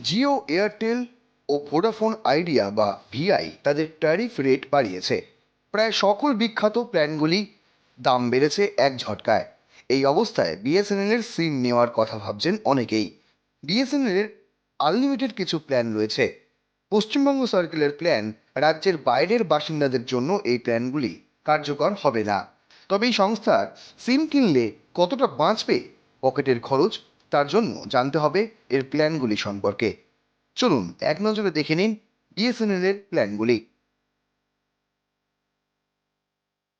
Jio, Airtel ও Vodafone Idea বা Vi তাদের ট্যারিফ রেট বাড়িয়েছে। প্রায় সকল বিখ্যাত প্ল্যানগুলি দাম বেড়েছে এক ঝটকায়। এই অবস্থায় বিএসএনএল এর সিম নেওয়ার কথা ভাবছেন অনেকেই। বিএসএনএল এর আনলিমিটেড কিছু প্ল্যান রয়েছে। পশ্চিমবঙ্গ সার্কেলের প্ল্যান রাজ্যের বাইরের বাসিন্দাদের জন্য এই প্ল্যানগুলি কার্যকর হবে না। তবে এই সংস্থার সিম কিনলে কতটা বাঁচবে, পকেটের খরচ তার জন্য জানতে হবে এর প্ল্যানগুলি সম্পর্কে। চলুন এক নজরে দেখে নিন বিএসএনএল এর প্ল্যানগুলি।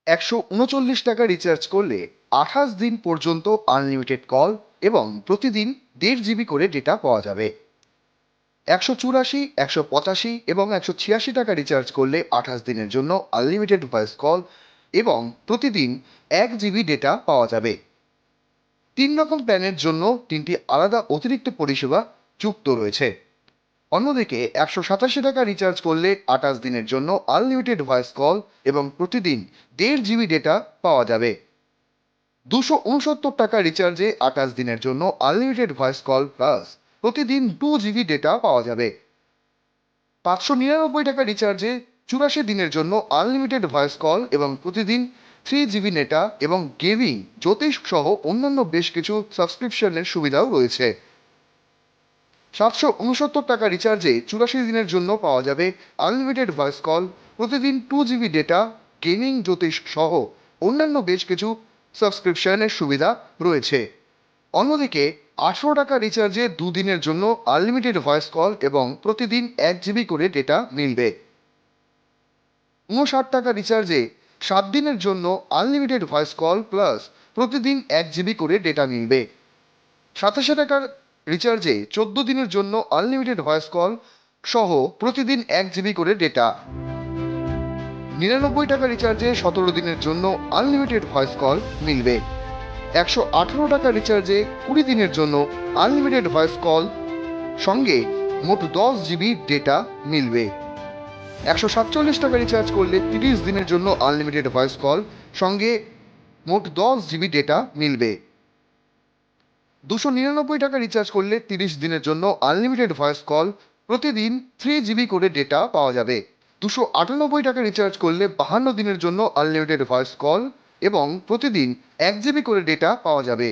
একশো উনচল্লিশ টাকা রিচার্জ করলে আঠাশ দিন পর্যন্ত আনলিমিটেড কল এবং প্রতিদিন দেড় জিবি করে ডেটা পাওয়া যাবে। একশো চুরাশি, একশো পঁচাশি এবং একশো ছিয়াশি টাকা রিচার্জ করলে আঠাশ দিনের জন্য আনলিমিটেড ভয়েস কল এবং প্রতিদিন এক জিবি ডেটা পাওয়া যাবে। তিন রকম প্ল্যানের জন্য তিনটি আলাদা অতিরিক্ত পরিষেবা যুক্ত রয়েছে। অন্যদিকে, একশো সাতাশি টাকা রিচার্জ করলে আঠাশ দিনের জন্য আনলিমিটেড ভয়েস কল এবং প্রতিদিন দেড় জিবি ডেটা পাওয়া যাবে। দুশো উনসত্তর টাকা রিচার্জে আঠাশ দিনের জন্য আনলিমিটেড ভয়েস কল প্লাস প্রতিদিন টু জিবি ডেটা পাওয়া যাবে। পাঁচশো নিরানব্বই টাকা রিচার্জে চুরাশি দিনের জন্য আনলিমিটেড ভয়েস কল এবং প্রতিদিন থ্রি জিবি ডেটা এবং গেমিং, জ্যোতিষ সহ অন্যান্য বেশ কিছু সাবস্ক্রিপশনের সুবিধাও রয়েছে। সাতশো উনসত্তর টাকা রিচার্জে চুরাশি দিনের জন্য পাওয়া যাবে আনলিমিটেড ভয়েস কল প্রতিদিন টু জিবি ডেটা গেমিং জ্যোতিষ সহ অন্যান্য বেশ কিছু সাবস্ক্রিপশনের সুবিধা রয়েছে। অন্যদিকে আটশো টাকা রিচার্জে দুদিনের জন্য আনলিমিটেড ভয়েস কল এবং প্রতিদিন এক জিবি করে ডেটা মিলবে। উনষাট টাকা রিচার্জে সাত দিনের জন্য আনলিমিটেড ভয়েস কল প্লাস প্রতিদিন এক জিবি করে ডেটা মিলবে। সাতাশি টাকার রিচার্জে চোদ্দ দিনের জন্য আনলিমিটেড ভয়েস কল সহ প্রতিদিন এক জিবি করে ডেটা নিরানব্বই টাকা রিচার্জে সতেরো দিনের জন্য আনলিমিটেড ভয়েস কল মিলবে। একশো আঠেরো টাকা রিচার্জে কুড়ি দিনের জন্য আনলিমিটেড ভয়েস কল সঙ্গে মোট দশ জিবি ডেটা মিলবে। একশো সাতচল্লিশ টাকা রিচার্জ করলে তিরিশ দিনের জন্য আনলিমিটেড ভয়েস কল সঙ্গে মোট দশ জিবি ডেটা মিলবে। দুশো নিরানব্বই টাকা রিচার্জ করলে তিরিশ দিনের জন্য আনলিমিটেড ভয়েস কল প্রতিদিন থ্রি জিবি করে ডেটা পাওয়া যাবে। দুশো আটানব্বই টাকা রিচার্জ করলে বাহান্ন দিনের জন্য আনলিমিটেড ভয়েস কল এবং প্রতিদিন এক জিবি করে ডেটা পাওয়া যাবে।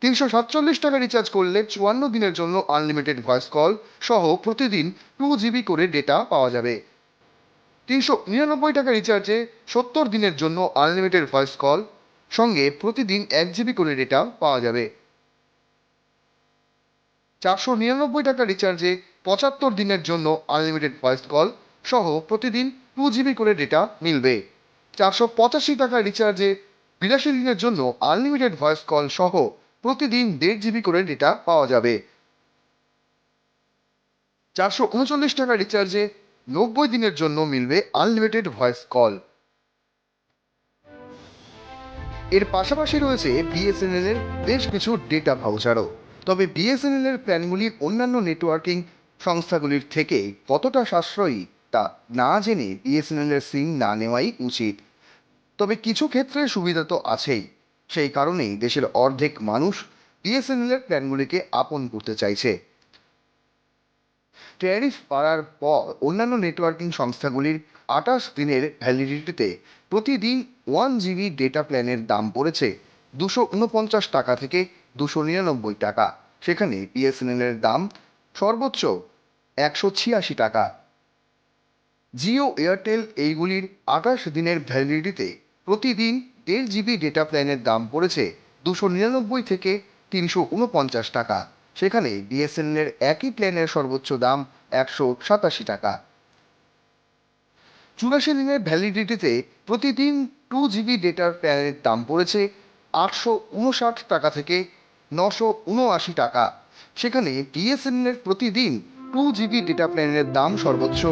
তিনশো সাতচল্লিশ টাকা রিচার্জ করলে চুয়ান্ন দিনের জন্য আনলিমিটেড ভয়েস কল সহ প্রতিদিন টু জিবি করে ডেটা পাওয়া যাবে। তিনশো নিরানব্বই টাকা রিচার্জে সত্তর দিনের জন্য আনলিমিটেড ভয়েস কল সঙ্গে প্রতিদিন এক জিবি করে ডেটা পাওয়া যাবে। চারশো নিরানব্বই টাকা রিচার্জে পঁচাত্তর দিনের জন্য আনলিমিটেড ভয়েস কল সহ প্রতিদিন টু জিবি করে ডেটা মিলবে। চারশো পঁচাশি টাকা রিচার্জে বিরাশি দিনের জন্য আনলিমিটেড ভয়েস কল সহ প্রতিদিন দেড় জিবি করে ডেটা পাওয়া যাবে। চারশো উনচল্লিশ টাকা রিচার্জে নব্বই দিনের জন্য মিলবে আনলিমিটেড ভয়েস কল এর পাশাপাশি রয়েছে বিএসএনএল এর বেশ কিছু ডেটা ভাউচারও তবে বিএসএনএল এর প্ল্যানগুলি অন্যান্য নেটওয়ার্কিং সংস্থাগুলির থেকে কতটা সাশ্রয়ী তা না জেনে বিএসএনএল এর সিম না নেওয়াই উচিত। তবে কিছু ক্ষেত্রে সুবিধা তো আছেই। সেই কারণেই দেশের অর্ধেক মানুষ বিএসএনএল এর প্ল্যানগুলিকে আপন করতে চাইছে। ট্যারিফ বাড়ার পর অন্যান্য নেটওয়ার্কিং সংস্থাগুলির আঠাশ দিনের ভ্যালিডিটিতে প্রতিদিন ওয়ান জিবি ডেটা প্ল্যানের দাম পড়েছে দুশো উনপঞ্চাশ টাকা থেকে দুশো নিরানব্বই টাকা। সেখানে বিএসএনএল এর দাম সর্বোচ্চ একশো ছিয়াশি টাকা। জিও এয়ারটেল এইগুলির আঠাশ দিনের ভ্যালিডিটিতে প্রতিদিন দেড় জিবি ডেটা প্ল্যানের দাম পড়েছে দুশো নিরানব্বই থেকে তিনশো উনপঞ্চাশ টাকা। সেখানে বিএসএনএল এর একই প্ল্যানের সর্বোচ্চ দাম একশো সাতাশি টাকা। চুরাশি দিনের ভ্যালিডিটিতে প্রতিদিন টু জিবি ডেটার প্ল্যানের দাম পড়েছে আটশো উনষাট টাকা থেকে নশো উনআশি টাকা। সেখানে বিএসএনএলের প্রতিদিন টু জিবি ডেটা প্ল্যানের দাম সর্বোচ্চ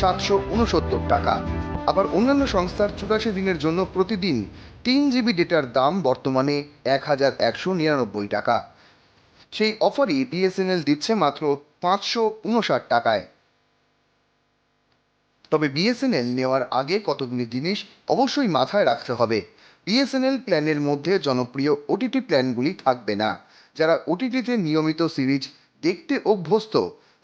সাতশো উনসত্তর টাকা। আবার অন্যান্য সংস্থার চুরাশি দিনের জন্য প্রতিদিন তিন জিবি ডেটার দাম বর্তমানে এক হাজার একশো নিরানব্বই টাকা। সেই অফারই বিএসএনএল দিচ্ছে মাত্র পাঁচশো উনষাট টাকায়। তবে বিএসএনএল নেওয়ার আগে কতগুলি জিনিস অবশ্যই মাথায় রাখতে হবে। বিএসএনএল প্ল্যানের মধ্যে জনপ্রিয় ওটিটি প্ল্যানগুলি থাকবে না। যারা ওটিটিতে নিয়মিত সিরিজ দেখতে অভ্যস্ত,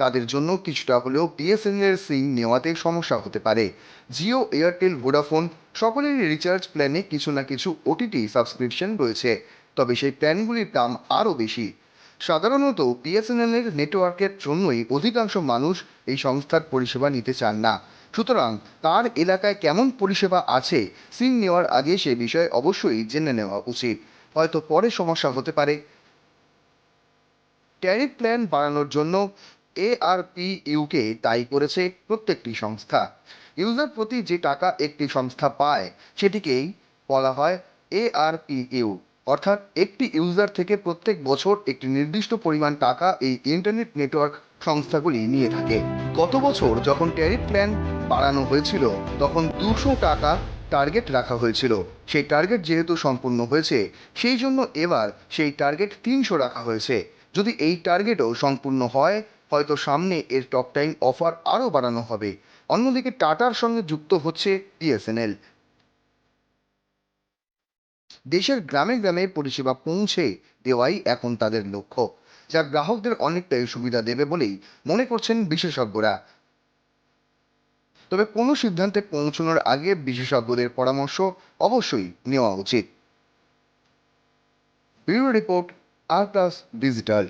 তাদের জন্য কিছুটা হলেও বিএসএনএল সিম নেওয়াতে সমস্যা হতে পারে। জিও এয়ারটেল ভোডাফোন সকলেরই রিচার্জ প্ল্যানে কিছু না কিছু ওটিটি সাবস্ক্রিপশন রয়েছে। তবে সেই প্ল্যানগুলির দাম আরও বেশি। সাধারণত বিএসএনএল এর নেটওয়ার্কের জন্যই অধিকাংশ মানুষ এই সংস্থার পরিষেবা নিতে চান না। সুতরাং তার এলাকায় কেমন পরিষেবা আছে, সিম নেওয়ার আগে সে বিষয়ে অবশ্যই জেনে নেওয়া উচিত। হয়তো পরে সমস্যা হতে পারে। ট্যারিফ প্ল্যান বাড়ানোর জন্য এআরপি ইউকে দায়ী করেছে প্রত্যেকটি সংস্থা। ইউজার প্রতি যে টাকা একটি সংস্থা পায়, সেটিকেই বলা হয় এআরপি ইউ অর্থাৎ একটি ইউজার থেকে প্রত্যেক বছর একটি নির্দিষ্ট পরিমাণ টাকা এই ইন্টারনেট নেটওয়ার্ক সংস্থাগুলি নিয়ে থাকে। গত বছর যখন ট্যারিফ প্ল্যান বাড়ানো হয়েছিল, তখন দুশো টাকা টার্গেট রাখা হয়েছিল। সেই টার্গেট যেহেতু সম্পূর্ণ হয়েছে, সেই জন্য এবার সেই টার্গেট তিনশো রাখা হয়েছে। যদি এই টার্গেটও সম্পূর্ণ হয়, হয়তো সামনে এর টক টাইম অফার আরও বাড়ানো হবে। অন্যদিকে টাটার সঙ্গে যুক্ত হচ্ছে বিএসএনএল দেশের গ্রামে গ্রামে পরিষেবা পৌঁছে দেওয়াই এখন তাদের লক্ষ্য, যা গ্রাহকদের অনেকটাই সুবিধা দেবে বলেই মনে করছেন বিশেষজ্ঞরা। তবে কোনো সিদ্ধান্তে পৌঁছানোর আগে বিশেষজ্ঞদের পরামর্শ অবশ্যই নেওয়া উচিত। Bureau report, R plus digital.